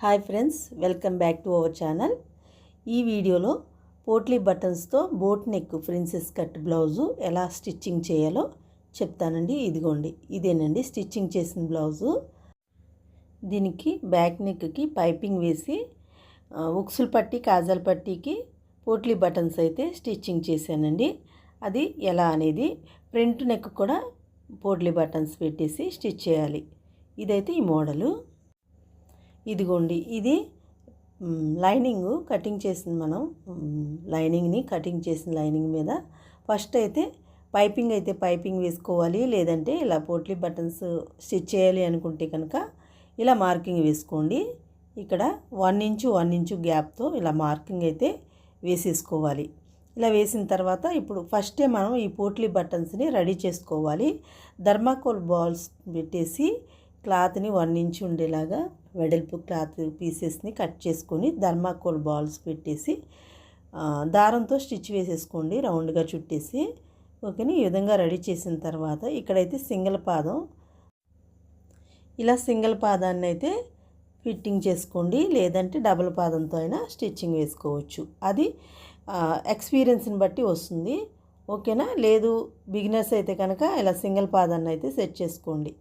Hi friends welcome back to our channel. ఈ వీడియోలో potli బటన్స్తో boat neck princess cut blouse ఎలా stitching చేయాలో చెప్తానండి. ఇదిగోండి ఇదేనండి స్టిచ్చింగ్ చేసిన బ్లౌజు. దీనికి బ్యాక్ నెక్కి పైపింగ్ వేసి ఉక్సులు పట్టి కాజల్ పట్టీకి పోట్లీ బటన్స్ అయితే స్టిచ్చింగ్ చేశానండి. అది ఎలా అనేది ఫ్రంట్ నెక్ కూడా పోట్లీ బటన్స్ పెట్టేసి స్టిచ్ చేయాలి. ఇదైతే ఈ మోడలు. ఇదిగోండి ఇది లైనింగ్ కటింగ్ చేసిన మనం లైనింగ్ని కటింగ్ చేసిన లైనింగ్ మీద ఫస్ట్ అయితే పైపింగ్ అయితే పైపింగ్ వేసుకోవాలి లేదంటే ఇలా పోట్లీ బటన్స్ స్టిచ్ చేయాలి అనుకుంటే కనుక ఇలా మార్కింగ్ వేసుకోండి. ఇక్కడ వన్ ఇంచు వన్ ఇంచు గ్యాప్తో ఇలా మార్కింగ్ అయితే వేసేసుకోవాలి. ఇలా వేసిన తర్వాత ఇప్పుడు ఫస్టే మనం ఈ పోట్లీ బటన్స్ని రెడీ చేసుకోవాలి. ధర్మాకోల్ బాల్స్ పెట్టేసి క్లాత్ని వన్ ఇంచు ఉండేలాగా వెడల్పు క్లాత్ పీసెస్ని కట్ చేసుకొని ధర్మాకోల్ బాల్స్ పెట్టేసి దారంతో స్టిచ్ వేసేసుకోండి రౌండ్గా చుట్టేసి. ఓకే ఈ విధంగా రెడీ చేసిన తర్వాత ఇక్కడైతే సింగిల్ పాదం. ఇలా సింగిల్ పాదాన్ని అయితే ఫిట్టింగ్ చేసుకోండి లేదంటే డబుల్ పాదంతో అయినా స్టిచ్చింగ్ వేసుకోవచ్చు. అది ఎక్స్పీరియన్స్ని బట్టి వస్తుంది. ఓకేనా? లేదు బిగినర్స్ అయితే కనుక ఇలా సింగిల్ పాదాన్ని అయితే సెట్ చేసుకోండి.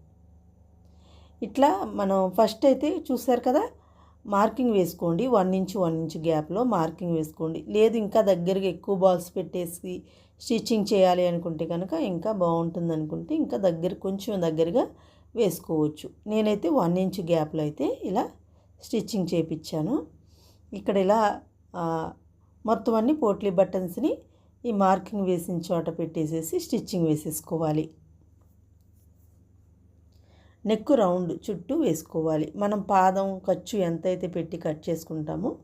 ఇట్లా మనం ఫస్ట్ అయితే చూసారు కదా మార్కింగ్ వేసుకోండి. వన్ ఇంచ్ వన్ ఇంచ్ గ్యాప్లో మార్కింగ్ వేసుకోండి. లేదు ఇంకా దగ్గరగా ఎక్కువ బాల్స్ పెట్టేసి స్టిచ్చింగ్ చేయాలి అనుకుంటే కనుక ఇంకా బాగుంటుంది అనుకుంటే ఇంకా దగ్గర కొంచెం దగ్గరగా వేసుకోవచ్చు. నేనైతే వన్ ఇంచ్ గ్యాప్లో అయితే ఇలా స్టిచ్చింగ్ చేపించాను ఇక్కడ ఇలా మొత్తం అన్ని పోట్లీ బటన్స్ని ఈ మార్కింగ్ వేసిన చోట పెట్టేసేసి స్టిచ్చింగ్ వేసేసుకోవాలి. నెక్ రౌండ్ చుట్టూ వేసుకోవాలి. మనం పాదం ఖర్చు ఎంతైతే పెట్టి కట్ చేసుకుంటామో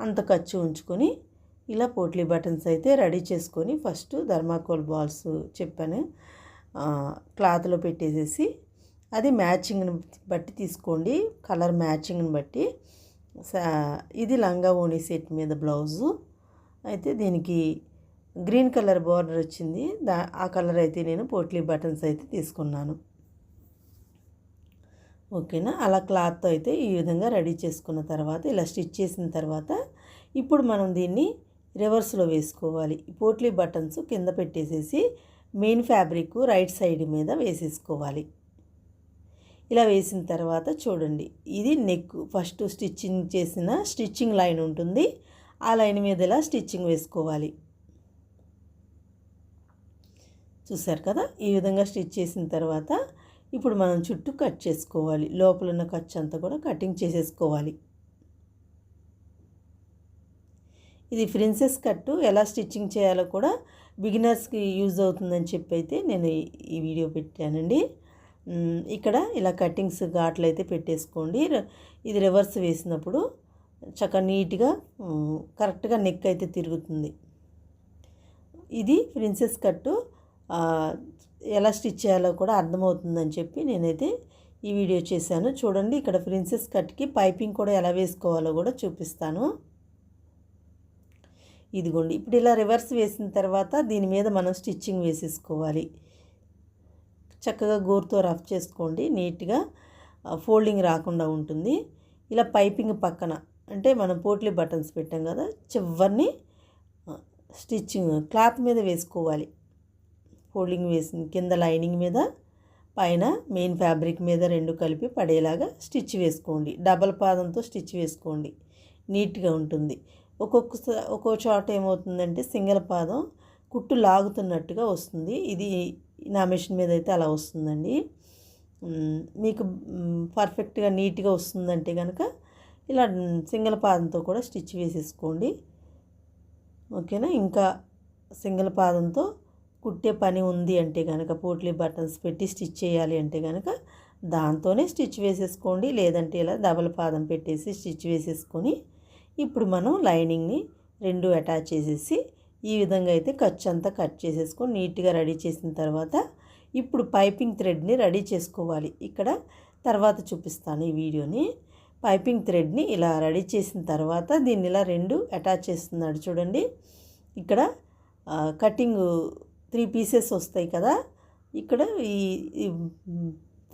అంత ఖర్చు ఉంచుకొని ఇలా పోట్లీ బటన్స్ అయితే రెడీ చేసుకొని ఫస్ట్ ధర్మాకోల్ బాల్స్ చెప్పాను. క్లాత్లో పెట్టేసేసి అది మ్యాచింగ్ని బట్టి తీసుకోండి. కలర్ మ్యాచింగ్ని బట్టి. సా- ఇది లంగా ఓణి సెట్ మీద బ్లౌజు. అయితే దీనికి గ్రీన్ కలర్ బార్డర్ వచ్చింది. దా ఆ కలర్ అయితే నేను పోట్లీ బటన్స్ అయితే తీసుకున్నాను. ఓకేనా? అలా క్లాత్తో అయితే ఈ విధంగా రెడీ చేసుకున్న తర్వాత ఇలా స్టిచ్ చేసిన తర్వాత ఇప్పుడు మనం దీన్ని రివర్స్లో వేసుకోవాలి. పోట్లీ బటన్స్ కింద పెట్టేసేసి మెయిన్ ఫ్యాబ్రిక్ రైట్ సైడ్ మీద వేసేసుకోవాలి. ఇలా వేసిన తర్వాత చూడండి ఇది నెక్ ఫస్ట్ స్టిచ్చింగ్ చేసిన స్టిచ్చింగ్ లైన్ ఉంటుంది. ఆ లైన్ మీద ఇలా స్టిచ్చింగ్ వేసుకోవాలి. చూసారు కదా? ఈ విధంగా స్టిచ్ చేసిన తర్వాత ఇప్పుడు మనం చుట్టూ కట్ చేసుకోవాలి. లోపల ఉన్న ఖర్చు అంతా కూడా కటింగ్ చేసేసుకోవాలి. ఇది ప్రిన్సెస్ కట్టు. ఎలా స్టిచ్చింగ్ చేయాలో కూడా బిగినర్స్కి యూజ్ అవుతుందని చెప్పి అయితే నేను ఈ- వీడియో పెట్టానండి. ఇక్కడ ఇలా కటింగ్స్ ఘాట్లు అయితే పెట్టేసుకోండి ఇది రివర్స్ వేసినప్పుడు చక్కగా నీట్గా కరెక్ట్గా నెక్ అయితే తిరుగుతుంది. ఇది ప్రిన్సెస్ కట్టు. ఎలా స్టిచ్ చేయాలో కూడా అర్థమవుతుందని చెప్పి నేనైతే ఈ వీడియో చేశాను. చూడండి ఇక్కడ ప్రిన్సెస్ కట్కి పైపింగ్ కూడా ఎలా వేసుకోవాలో కూడా చూపిస్తాను. ఇదిగోండి ఇప్పుడు ఇలా రివర్స్ వేసిన తర్వాత దీని మీద మనం స్టిచ్చింగ్ వేసేసుకోవాలి. చక్కగా గోరుతో రఫ్ చేసుకోండి నీట్గా ఫోల్డింగ్ రాకుండా ఉంటుంది. ఇలా పైపింగ్ పక్కన అంటే మనం పోట్లీ బటన్స్ పెట్టాం కదా చివరిని స్టిచ్చింగ్ క్లాత్ మీద వేసుకోవాలి. ఫోల్డింగ్ వేసిన కింద లైనింగ్ మీద పైన మెయిన్ ఫ్యాబ్రిక్ మీద రెండు కలిపి పడేలాగా స్టిచ్ వేసుకోండి. డబల్ పాదంతో స్టిచ్ వేసుకోండి. నీట్గా ఉంటుంది. ఒక్కొక్క ఒక్కో చోట ఏమవుతుందంటే సింగిల్ పాదం కుట్టు లాగుతున్నట్టుగా వస్తుంది. ఇది నా మిషన్ మీద అయితే అలా వస్తుందండి. మీకు పర్ఫెక్ట్గా నీట్గా వస్తుందంటే కనుక ఇలా సింగిల్ పాదంతో కూడా స్టిచ్ వేసేసుకోండి. ఓకేనా? ఇంకా సింగిల్ పాదంతో కుట్టే పని ఉంది అంటే కనుక పోట్లీ బటన్స్ పెట్టి స్టిచ్ చేయాలి అంటే కనుక దాంతోనే స్టిచ్ వేసేసుకోండి. లేదంటే ఇలా డబల్ పాదం పెట్టేసి స్టిచ్ వేసేసుకొని ఇప్పుడు మనం లైనింగ్ని రెండు అటాచ్ చేసేసి ఈ విధంగా అయితే ఖర్చు అంతా కట్ చేసేసుకొని నీట్గా రెడీ చేసిన తర్వాత ఇప్పుడు పైపింగ్ థ్రెడ్ని రెడీ చేసుకోవాలి. ఇక్కడ తర్వాత చూపిస్తాను ఈ వీడియోని. పైపింగ్ థ్రెడ్ని ఇలా రెడీ చేసిన తర్వాత దీన్ని ఇలా రెండు అటాచ్ చేస్తున్నాడు చూడండి. ఇక్కడ కటింగ్ త్రీ పీసెస్ వస్తాయి కదా. ఇక్కడ ఈ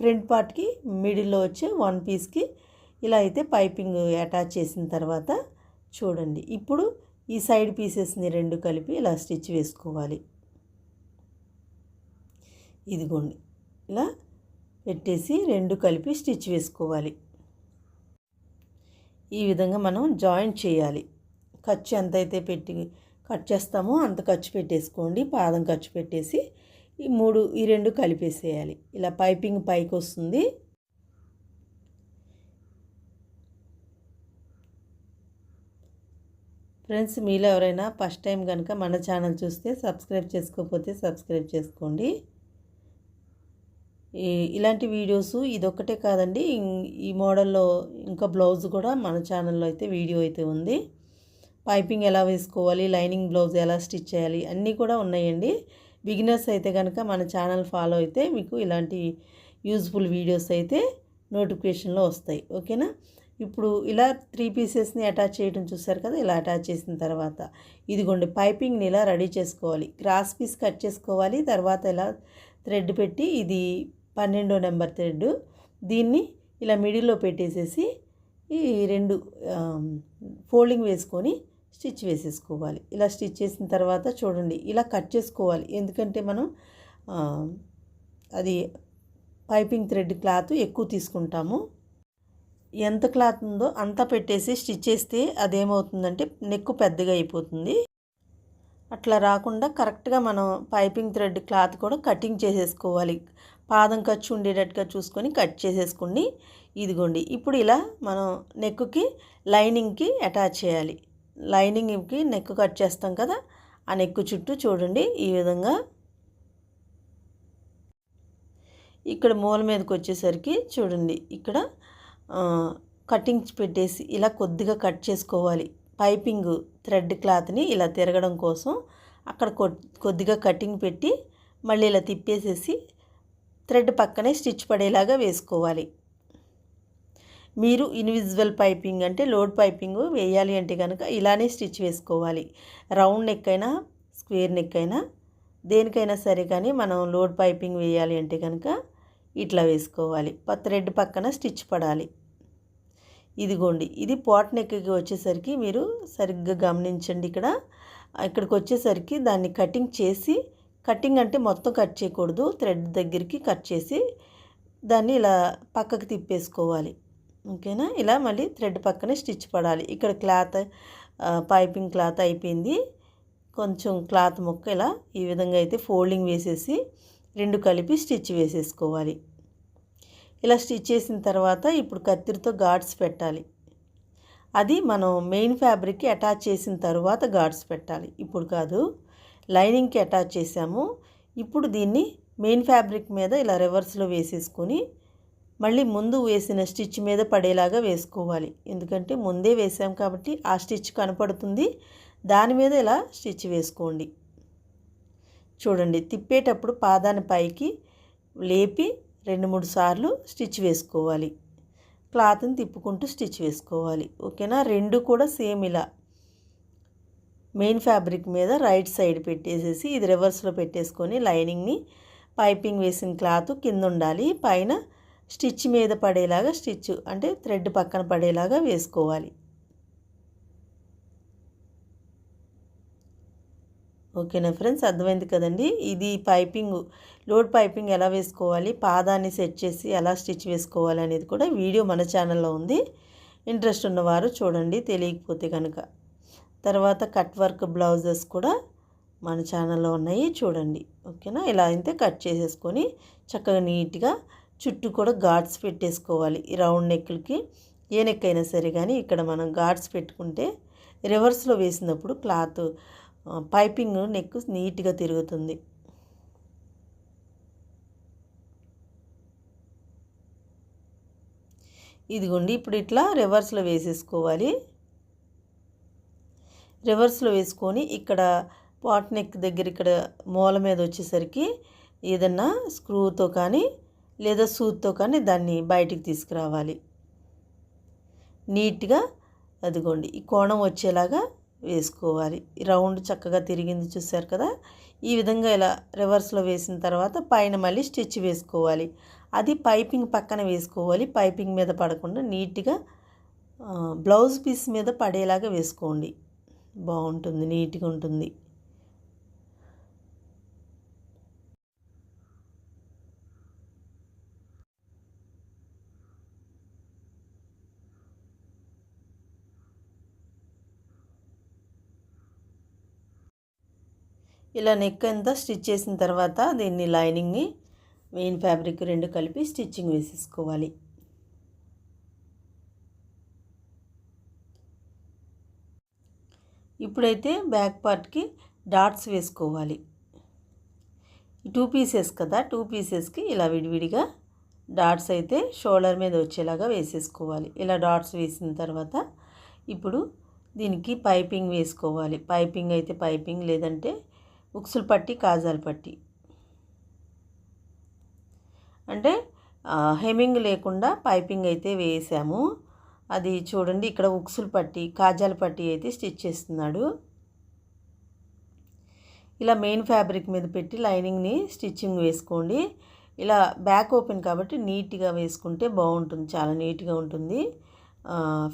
ఫ్రంట్ పార్ట్కి మిడిల్లో వచ్చే వన్ పీస్కి ఇలా అయితే పైపింగ్ అటాచ్ చేసిన తర్వాత చూడండి. ఇప్పుడు ఈ సైడ్ పీసెస్ని రెండు కలిపి ఇలా స్టిచ్ వేసుకోవాలి. ఇదిగోండి. ఇలా పెట్టేసి రెండు కలిపి స్టిచ్ వేసుకోవాలి. ఈ విధంగా మనం జాయింట్ చేయాలి. ఖర్చు ఎంతైతే పెట్టి కట్ చేస్తామో. అంత ఖర్చు పెట్టేసుకోండి. పాదం ఖర్చు పెట్టేసి ఈ మూడు ఈ రెండు కలిపేసేయాలి. ఇలా పైపింగ్ పైకి వస్తుంది. ఫ్రెండ్స్ మీలో ఎవరైనా ఫస్ట్ టైం కనుక మన ఛానల్ చూస్తే సబ్స్క్రైబ్ చేసుకోకపోతే సబ్స్క్రైబ్ చేసుకోండి. ఇలాంటి వీడియోస్ ఇదొక్కటే కాదండి. ఈ మోడల్లో ఇంకా బ్లౌజ్ కూడా మన ఛానల్లో అయితే వీడియో అయితే ఉంది. పైపింగ్ ఎలా వేసుకోవాలి లైనింగ్ బ్లౌజ్ ఎలా స్టిచ్ చేయాలి అన్నీ కూడా ఉన్నాయండి. బిగినర్స్ అయితే కనుక మన ఛానల్ ఫాలో అయితే మీకు ఇలాంటి యూజ్ఫుల్ వీడియోస్ అయితే నోటిఫికేషన్లో వస్తాయి. ఓకేనా? ఇప్పుడు ఇలా త్రీ పీసెస్ని అటాచ్ చేయడం చూసారు కదా ఇలా అటాచ్ చేసిన తర్వాత ఇదిగోండి పైపింగ్ని ఇలా రెడీ చేసుకోవాలి క్రాస్ పీస్ కట్ చేసుకోవాలి తర్వాత ఇలా థ్రెడ్ పెట్టి ఇది పన్నెండో నెంబర్ థ్రెడ్ దీన్ని ఇలా మిడిల్లో పెట్టేసేసి ఈ రెండు ఫోల్డింగ్ వేసుకొని స్టిచ్ వేసేసుకోవాలి. ఇలా స్టిచ్ చేసిన తర్వాత చూడండి ఇలా కట్ చేసుకోవాలి. ఎందుకంటే మనం అది పైపింగ్ థ్రెడ్ క్లాత్ ఎక్కువ తీసుకుంటాము. ఎంత క్లాత్ ఉందో అంత పెట్టేసి స్టిచ్ చేస్తే అదేమవుతుందంటే నెక్కు పెద్దగా అయిపోతుంది. అట్లా రాకుండా కరెక్ట్గా మనం పైపింగ్ థ్రెడ్ క్లాత్ కూడా కటింగ్ చేసేసుకోవాలి. పాదం ఖర్చు ఉండేటట్టుగా చూసుకొని కట్ చేసేసుకుని ఇదిగోండి ఇప్పుడు ఇలా మనం నెక్కుకి లైనింగ్కి అటాచ్ చేయాలి. లైనింగ్కి నెక్ కట్ చేస్తాం కదా ఆ నెక్ చుట్టూ చూడండి ఈ విధంగా. ఇక్కడ మూల మీదకి వచ్చేసరికి చూడండి ఇక్కడ కటింగ్ పెట్టేసి ఇలా కొద్దిగా కట్ చేసుకోవాలి. పైపింగ్ థ్రెడ్ క్లాత్ని ఇలా తిరగడం కోసం అక్కడ కొద్దిగా కటింగ్ పెట్టి మళ్ళీ ఇలా తిప్పేసేసి థ్రెడ్ పక్కనే స్టిచ్ పడేలాగా వేసుకోవాలి. మీరు ఇన్విజిబుల్ పైపింగ్ అంటే లోడ్ పైపింగ్ వేయాలి అంటే కనుక ఇలానే స్టిచ్ వేసుకోవాలి. రౌండ్ నెక్ అయినా స్క్వేర్ నెక్ అయినా దేనికైనా సరే కానీ మనం లోడ్ పైపింగ్ వేయాలి అంటే కనుక ఇట్లా వేసుకోవాలి. థ్రెడ్ పక్కన స్టిచ్ పడాలి. ఇదిగోండి ఇది పాట్ నెక్కి వచ్చేసరికి మీరు సరిగ్గా గమనించండి ఇక్కడ. ఇక్కడికి వచ్చేసరికి దాన్ని కటింగ్ చేసి కటింగ్ అంటే మొత్తం కట్ చేయకూడదు థ్రెడ్ దగ్గరికి కట్ చేసి దాన్ని ఇలా పక్కకు తిప్పేసుకోవాలి. ఓకేనా? ఇలా మళ్ళీ థ్రెడ్ పక్కనే స్టిచ్ పడాలి. ఇక్కడ క్లాత్ పైపింగ్ క్లాత్ అయిపోయింది. కొంచెం క్లాత్ ముక్క ఇలా ఈ విధంగా అయితే ఫోల్డింగ్ వేసేసి రెండు కలిపి స్టిచ్ వేసేసుకోవాలి. ఇలా స్టిచ్ చేసిన తర్వాత ఇప్పుడు కత్తిరితో గాడ్స్ పెట్టాలి. అది మనం మెయిన్ ఫ్యాబ్రిక్కి అటాచ్ చేసిన తర్వాత గాడ్స్ పెట్టాలి. ఇప్పుడు కాదు లైనింగ్కి అటాచ్ చేసాము. ఇప్పుడు దీన్ని మెయిన్ ఫ్యాబ్రిక్ మీద ఇలా రివర్స్లో వేసేసుకొని మళ్ళీ ముందు వేసిన స్టిచ్ మీద పడేలాగా వేసుకోవాలి. ఎందుకంటే ముందే వేసాం కాబట్టి ఆ స్టిచ్ కనపడుతుంది. దాని మీద ఇలా స్టిచ్ వేసుకోండి. చూడండి తిప్పేటప్పుడు పాదాన్ని పైకి లేపి రెండు మూడు సార్లు స్టిచ్ వేసుకోవాలి. క్లాత్ని తిప్పుకుంటూ స్టిచ్ వేసుకోవాలి. ఓకేనా? రెండు కూడా సేమ్ ఇలా. మెయిన్ ఫ్యాబ్రిక్ మీద రైట్ సైడ్ పెట్టేసేసి ఇది రివర్స్లో పెట్టేసుకొని లైనింగ్ని పైపింగ్ వేసిన క్లాత్ కింద ఉండాలి. పైన స్టిచ్ మీద పడేలాగా స్టిచ్ అంటే థ్రెడ్ పక్కన పడేలాగా వేసుకోవాలి. ఓకేనా ఫ్రెండ్స్? అర్థమైంది కదండి? ఇది పైపింగ్ లోడ్ పైపింగ్ ఎలా వేసుకోవాలి పాదాన్ని సెట్ చేసి ఎలా స్టిచ్ వేసుకోవాలి అనేది కూడా వీడియో మన ఛానల్లో ఉంది. ఇంట్రెస్ట్ ఉన్నవారు చూడండి తెలియకపోతే కనుక తర్వాత కట్ వర్క్ బ్లౌజెస్ కూడా మన ఛానల్లో ఉన్నాయి చూడండి. ఓకేనా? ఇలా అయితే కట్ చేసేసుకొని చక్కగా నీట్గా చుట్టూ కూడా గాడ్స్ పెట్టేసుకోవాలి. ఈ రౌండ్ నెక్లకి ఏ నెక్ అయినా సరే కానీ ఇక్కడ మనం గాడ్స్ పెట్టుకుంటే రివర్స్లో వేసినప్పుడు క్లాత్ పైపింగ్ నెక్ నీట్గా తిరుగుతుంది. ఇదిగోండి ఇప్పుడు ఇట్లా రివర్స్లో వేసేసుకోవాలి. రివర్స్లో వేసుకొని ఇక్కడ పాట్ నెక్ దగ్గర ఇక్కడ మూల మీద వచ్చేసరికి ఏదన్నా స్క్రూతో కానీ లేదా సూత్తో కానీ దాన్ని బయటికి తీసుకురావాలి. నీట్గా అదిగోండి ఈ కోణం వచ్చేలాగా వేసుకోవాలి. రౌండ్ చక్కగా తిరిగింది చూసారు కదా? ఈ విధంగా ఇలా రివర్స్లో వేసిన తర్వాత పైన మళ్ళీ స్టిచ్ వేసుకోవాలి. అది పైపింగ్ పక్కన వేసుకోవాలి. పైపింగ్ మీద పడకుండా నీట్గా బ్లౌజ్ పీస్ మీద పడేలాగా వేసుకోండి. బాగుంటుంది నీట్గా ఉంటుంది. ఇలా నెక్ అంతా స్టిచ్ చేసిన తర్వాత దీన్ని లైనింగ్ని మెయిన్ ఫ్యాబ్రిక్ రెండు కలిపి స్టిచ్చింగ్ వేసేసుకోవాలి. ఇప్పుడైతే బ్యాక్ పార్ట్కి డాట్స్ వేసుకోవాలి. టూ పీసెస్ కదా టూ పీసెస్కి ఇలా విడివిడిగా డాట్స్ అయితే షోల్డర్ మీద వచ్చేలాగా వేసేసుకోవాలి. ఇలా డాట్స్ వేసిన తర్వాత ఇప్పుడు దీనికి పైపింగ్ వేసుకోవాలి. పైపింగ్ అయితే పైపింగ్ లేదంటే ఉక్సులు పట్టి కాజాలు పట్టి. అంటే హెమింగ్ లేకుండా పైపింగ్ అయితే వేసాము. అది చూడండి ఇక్కడ ఉక్సులు పట్టి కాజాలు పట్టి అయితే స్టిచ్ చేస్తున్నాడు. ఇలా మెయిన్ ఫ్యాబ్రిక్ మీద పెట్టి లైనింగ్ని స్టిచ్చింగ్ వేసుకోండి. ఇలా బ్యాక్ ఓపెన్ కాబట్టి నీట్గా వేసుకుంటే బాగుంటుంది చాలా నీట్గా ఉంటుంది.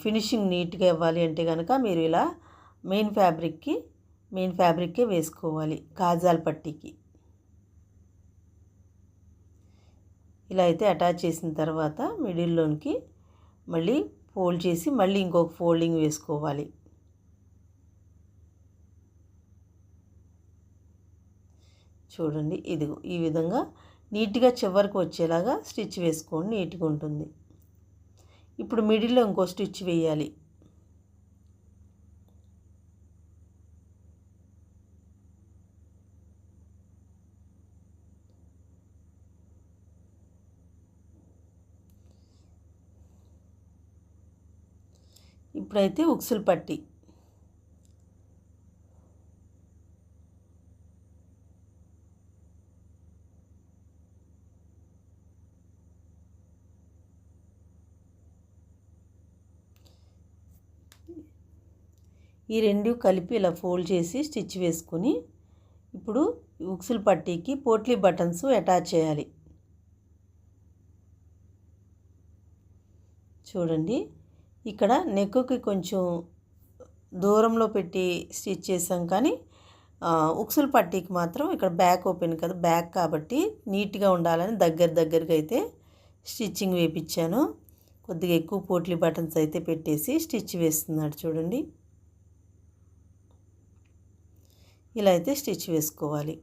ఫినిషింగ్ నీట్గా ఇవ్వాలి అంటే కనుక మీరు ఇలా మెయిన్ ఫ్యాబ్రిక్కి మెయిన్ ఫ్యాబ్రిక్కే వేసుకోవాలి కాజాల పట్టీకి. ఇలా అయితే అటాచ్ చేసిన తర్వాత మిడిల్లోనికి మళ్ళీ ఫోల్డ్ చేసి మళ్ళీ ఇంకొక ఫోల్డింగ్ వేసుకోవాలి. చూడండి ఇదిగో ఈ విధంగా నీట్గా చివరికి వచ్చేలాగా స్టిచ్ వేసుకోండి నీట్గా ఉంటుంది. ఇప్పుడు మిడిల్లో ఇంకో స్టిచ్ వేయాలి. ఇప్పుడైతే ఉక్సులు పట్టి. ఈ రెండు కలిపి ఇలా ఫోల్డ్ చేసి స్టిచ్ వేసుకొని ఇప్పుడు ఉక్సులు పట్టీకి పోట్లీ బటన్స్ అటాచ్ చేయాలి. చూడండి. ఇక్కడ నెక్కుకి కొంచెం దూరంలో పెట్టి స్టిచ్ చేసాం కానీ ఉక్సులు పట్టీకి మాత్రం ఇక్కడ బ్యాక్ ఓపెన్ కదా బ్యాక్ కాబట్టి నీట్గా ఉండాలని దగ్గర దగ్గరగా అయితే స్టిచ్చింగ్ వేపించాను కొద్దిగా ఎక్కువ పోట్లీ బటన్స్ అయితే పెట్టేసి స్టిచ్ వేస్తున్నాడు చూడండి. ఇలా అయితే స్టిచ్ వేసుకోవాలి.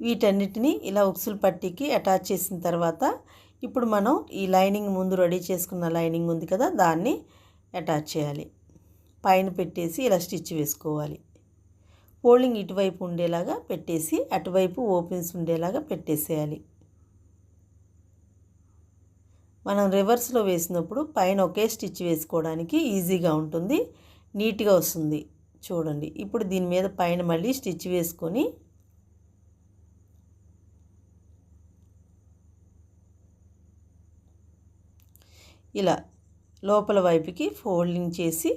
వీటన్నిటిని ఇలా ఉక్సులు పట్టీకి అటాచ్ చేసిన తర్వాత ఇప్పుడు మనం ఈ లైనింగ్ ముందు రెడీ చేసుకున్న లైనింగ్ ఉంది కదా దాన్ని అటాచ్ చేయాలి. పైన పెట్టేసి ఇలా స్టిచ్ వేసుకోవాలి. ఫోల్డింగ్ ఇటువైపు ఉండేలాగా పెట్టేసి అటువైపు ఓపెన్స్ ఉండేలాగా పెట్టేసేయాలి. మనం రివర్స్లో వేసినప్పుడు పైన ఒకే స్టిచ్ వేసుకోవడానికి ఈజీగా ఉంటుంది నీట్గా వస్తుంది. చూడండి ఇప్పుడు దీని మీద పైన మళ్ళీ స్టిచ్ వేసుకొని ఇలా లోపల వైపుకి ఫోల్డింగ్ చేసి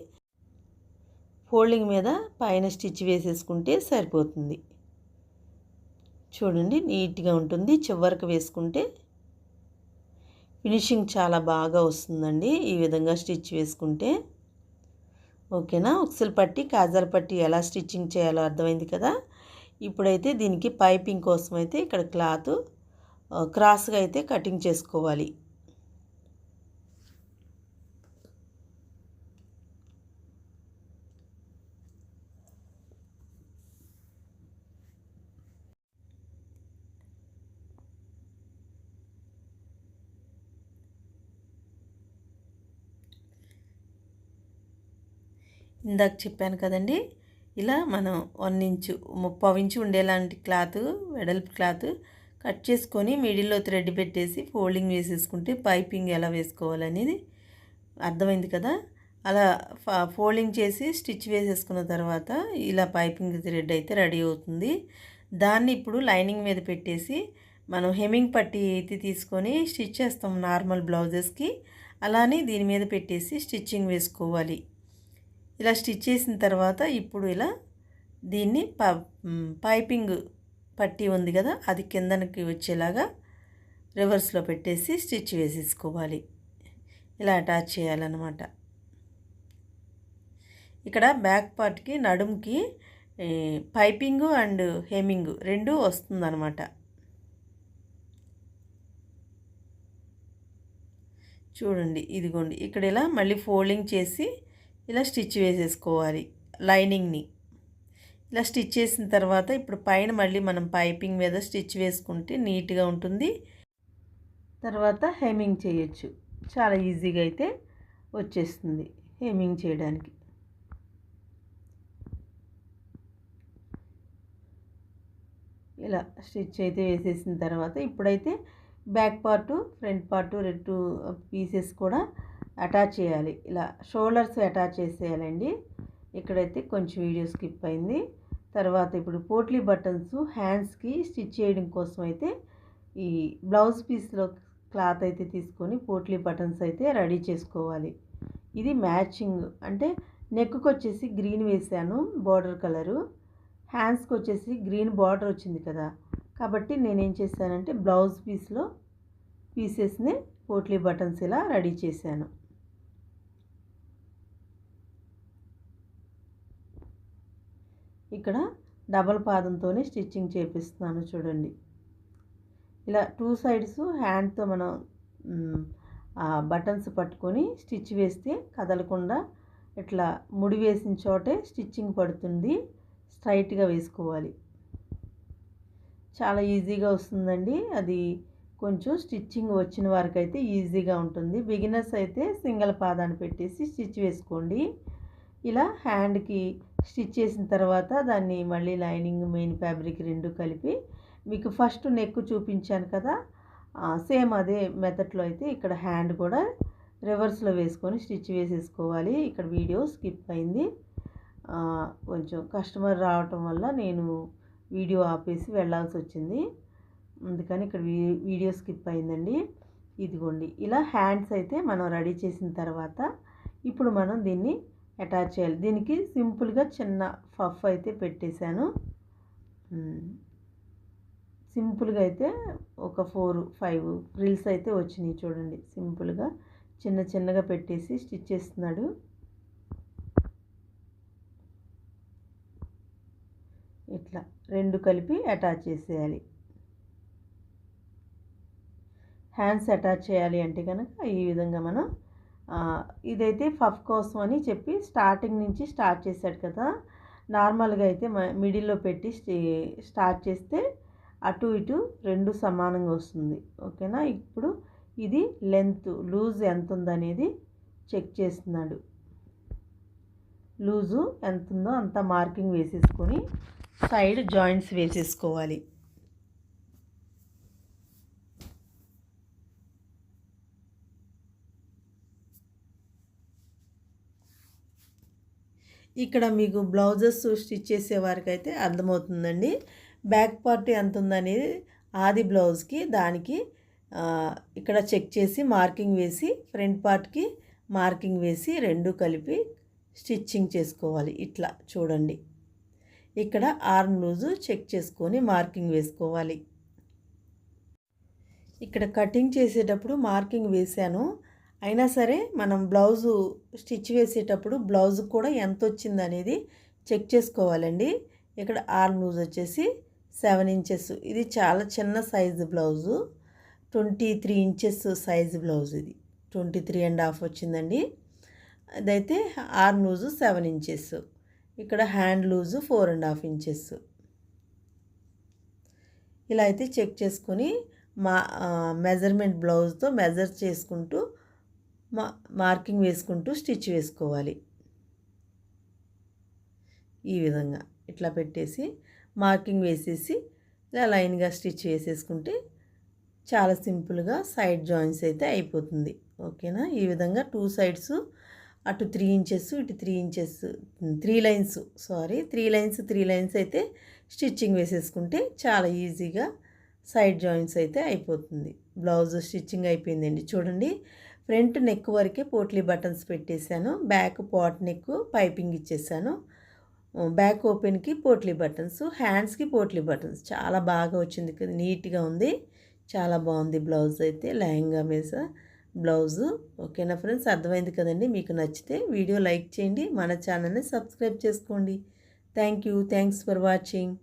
ఫోల్డింగ్ మీద పైన స్టిచ్ వేసేసుకుంటే సరిపోతుంది. చూడండి నీట్గా ఉంటుంది. చివరికి వేసుకుంటే ఫినిషింగ్ చాలా బాగా వస్తుందండి. ఈ విధంగా స్టిచ్ వేసుకుంటే. ఓకేనా? ఉక్సలు పట్టి కాజాల పట్టి ఎలా స్టిచ్చింగ్ చేయాలో అర్థమైంది కదా? ఇప్పుడైతే దీనికి పైపింగ్ కోసం అయితే ఇక్కడ క్లాత్ క్రాస్గా అయితే కటింగ్ చేసుకోవాలి. ఇందాక చెప్పాను కదండి ఇలా మనం వన్ ఇంచు ముప్పావు ఇంచు ఉండేలాంటి క్లాత్ వెడల్పు క్లాత్ కట్ చేసుకొని మిడిల్లో థ్రెడ్ పెట్టేసి ఫోల్డింగ్ వేసేసుకుంటే పైపింగ్ ఎలా వేసుకోవాలనేది అర్థమైంది కదా. అలా ఫోల్డింగ్ చేసి స్టిచ్ వేసేసుకున్న తర్వాత ఇలా పైపింగ్ థ్రెడ్ అయితే రెడీ అవుతుంది. దాన్ని ఇప్పుడు లైనింగ్ మీద పెట్టేసి మనం హెమింగ్ పట్టి అయితే తీసుకొని స్టిచ్ చేస్తాం నార్మల్ బ్లౌజెస్కి. అలానే దీని మీద పెట్టేసి స్టిచ్చింగ్ వేసుకోవాలి. ఇలా స్టిచ్ చేసిన తర్వాత ఇప్పుడు ఇలా దీన్ని పైపింగ్ పట్టి ఉంది కదా అది కిందనకి వచ్చేలాగా రివర్స్లో పెట్టేసి స్టిచ్ వేసేసుకోవాలి. ఇలా అటాచ్ చేయాలన్నమాట. ఇక్కడ బ్యాక్ పార్ట్కి నడుముకి పైపింగ్ అండ్ హెమింగ్ రెండు వస్తుందన్నమాట. చూడండి ఇదిగోండి ఇక్కడ ఇలా మళ్ళీ ఫోల్డింగ్ చేసి ఇలా స్టిచ్ వేసేసుకోవాలి లైనింగ్ని. ఇలా స్టిచ్ చేసిన తర్వాత ఇప్పుడు పైన మళ్ళీ మనం పైపింగ్ మీద స్టిచ్ వేసుకుంటే నీట్గా ఉంటుంది. తర్వాత హెమింగ్ చేయొచ్చు. చాలా ఈజీగా అయితే వచ్చేస్తుంది హెమింగ్ చేయడానికి. ఇలా స్టిచ్ అయితే వేసేసిన తర్వాత ఇప్పుడైతే బ్యాక్ పార్టు ఫ్రంట్ పార్టు రెండు పీసెస్ కూడా అటాచ్ చేయాలి. ఇలా షోల్డర్స్ అటాచ్ చేసేయాలండి. ఇక్కడైతే కొంచెం వీడియో స్కిప్ అయింది. తర్వాత ఇప్పుడు పోట్లీ బటన్స్ హ్యాండ్స్కి స్టిచ్ చేయడం కోసం అయితే ఈ బ్లౌజ్ పీస్లో క్లాత్ అయితే తీసుకొని పోట్లీ బటన్స్ అయితే రెడీ చేసుకోవాలి. ఇది మ్యాచింగ్. అంటే నెక్కి వచ్చేసి గ్రీన్ వేసాను బార్డర్ కలరు. హ్యాండ్స్కి వచ్చేసి గ్రీన్ బార్డర్ వచ్చింది కదా. కాబట్టి నేనేం చేశానంటే బ్లౌజ్ పీస్లో పీసెస్ని పోట్లీ బటన్స్ ఇలా రెడీ చేశాను. ఇక్కడ డబల్ పాదంతోనే స్టిచ్చింగ్ చేపిస్తున్నాను చూడండి. ఇలా టూ సైడ్స్ హ్యాండ్తో మనం బటన్స్ పట్టుకొని స్టిచ్ వేస్తే కదలకుండా ఇట్లా ముడి వేసిన చోటే స్టిచ్చింగ్ పడుతుంది. స్ట్రైట్గా వేసుకోవాలి. చాలా ఈజీగా వస్తుందండి. అది కొంచెం స్టిచ్చింగ్ వచ్చిన వారికి అయితే ఈజీగా ఉంటుంది. బిగినర్స్ అయితే సింగిల్ పాదాన్ని పెట్టేసి స్టిచ్ వేసుకోండి. ఇలా హ్యాండ్కి స్టిచ్ చేసిన తర్వాత దాన్ని మళ్ళీ లైనింగ్ మెయిన్ ఫ్యాబ్రిక్ రెండు కలిపి మీకు ఫస్ట్ నెక్ చూపించాను కదా సేమ్ అదే మెథడ్లో అయితే ఇక్కడ హ్యాండ్ కూడా రివర్స్లో వేసుకొని స్టిచ్ వేసేసుకోవాలి. ఇక్కడ వీడియో స్కిప్ అయింది. కొంచెం కస్టమర్ రావటం వల్ల నేను వీడియో ఆపేసి వెళ్ళాల్సి వచ్చింది. అందుకని ఇక్కడ వీడియో స్కిప్ అయిందండి. ఇదిగోండి ఇలా హ్యాండ్స్ అయితే మనం రెడీ చేసిన తర్వాత ఇప్పుడు మనం దీన్ని అటాచ్ చేయాలి. దీనికి సింపుల్గా చిన్న ఫఫ్ అయితే పెట్టేశాను. సింపుల్గా అయితే ఒక ఫోర్ ఫైవ్ రీల్స్ అయితే వచ్చినాయి చూడండి. సింపుల్గా చిన్న చిన్నగా పెట్టేసి స్టిచ్ చేస్తున్నాడు. ఇట్లా రెండు కలిపి అటాచ్ చేసేయాలి. హ్యాండ్స్ అటాచ్ చేయాలి అంటే కనుక ఈ విధంగా మనం ఇదైతే ఫఫ్ కోసం అని చెప్పి స్టార్టింగ్ నుంచి స్టార్ట్ చేశాడు కదా. నార్మల్గా అయితే మిడిల్లో పెట్టి స్టార్ట్ చేస్తే అటు ఇటు రెండు సమానంగా వస్తుంది. ఓకేనా? ఇప్పుడు ఇది లెంత్ లూజ్ ఎంత ఉందనేది చెక్ చేస్తున్నాడు. లూజు ఎంత ఉందో అంత మార్కింగ్ వేసేసుకొని సైడ్ జాయింట్స్ వేసేసుకోవాలి. ఇక్కడ మీకు బ్లౌజెస్ స్టిచ్ చేసేవారికి అయితే అర్థమవుతుందండి. బ్యాక్ పార్ట్ ఎంత ఉందనేది ఆది బ్లౌజ్కి దానికి ఇక్కడ చెక్ చేసి మార్కింగ్ వేసి ఫ్రంట్ పార్ట్కి మార్కింగ్ వేసి రెండు కలిపి స్టిచ్చింగ్ చేసుకోవాలి. ఇట్లా చూడండి. ఇక్కడ ఆర్మ్ లూజు చెక్ చేసుకొని మార్కింగ్ వేసుకోవాలి. ఇక్కడ కటింగ్ చేసేటప్పుడు మార్కింగ్ వేసాను అయినా సరే మనం బ్లౌజు స్టిచ్ వేసేటప్పుడు బ్లౌజ్ కూడా ఎంత వచ్చింది అనేది చెక్ చేసుకోవాలండి. ఇక్కడ ఆర్మ్ లూజ్ వచ్చేసి సెవెన్ ఇంచెస్. ఇది చాలా చిన్న size blouse. Twenty three inches size blouse ఇది. ట్వంటీ త్రీ అండ్ హాఫ్ వచ్చిందండి. అదైతే ఆర్మ్ లూజు సెవెన్ ఇంచెస్. ఇక్కడ hand loose four and half inches. ఇలా అయితే చెక్ చేసుకొని మా మెజర్మెంట్ బ్లౌజ్తో మెజర్ చేసుకుంటూ మా మార్కింగ్ వేసుకుంటూ స్టిచ్ వేసుకోవాలి. ఈ విధంగా ఇట్లా పెట్టేసి మార్కింగ్ వేసేసి ఇలా లైన్గా స్టిచ్ వేసేసుకుంటే చాలా సింపుల్గా సైడ్ జాయింట్స్ అయితే అయిపోతుంది. ఓకేనా? ఈ విధంగా టూ సైడ్స్ అటు త్రీ ఇంచెస్ ఇటు three inches three lines sorry three lines three lines అయితే స్టిచ్చింగ్ వేసేసుకుంటే చాలా ఈజీగా సైడ్ జాయింట్స్ అయితే అయిపోతుంది. బ్లౌజ్ స్టిచ్చింగ్ అయిపోయిందండి. చూడండి ఫ్రంట్ నెక్ వరకే పోట్లీ బటన్స్ పెట్టేశాను. బ్యాక్ పాట్ నెక్ పైపింగ్ ఇచ్చేసాను బ్యాక్ ఓపెన్కి పోట్లీ బటన్స్ హ్యాండ్స్కి పోట్లీ బటన్స్. చాలా బాగా వచ్చింది నీట్గా ఉంది. చాలా బాగుంది బ్లౌజ్ అయితే లెహంగా మీద బ్లౌజు. ఓకేనా ఫ్రెండ్స్? అర్థమైంది కదండి? మీకు నచ్చితే వీడియో లైక్ చేయండి మన ఛానల్ని సబ్స్క్రైబ్ చేసుకోండి. Thank you. Thanks for watching.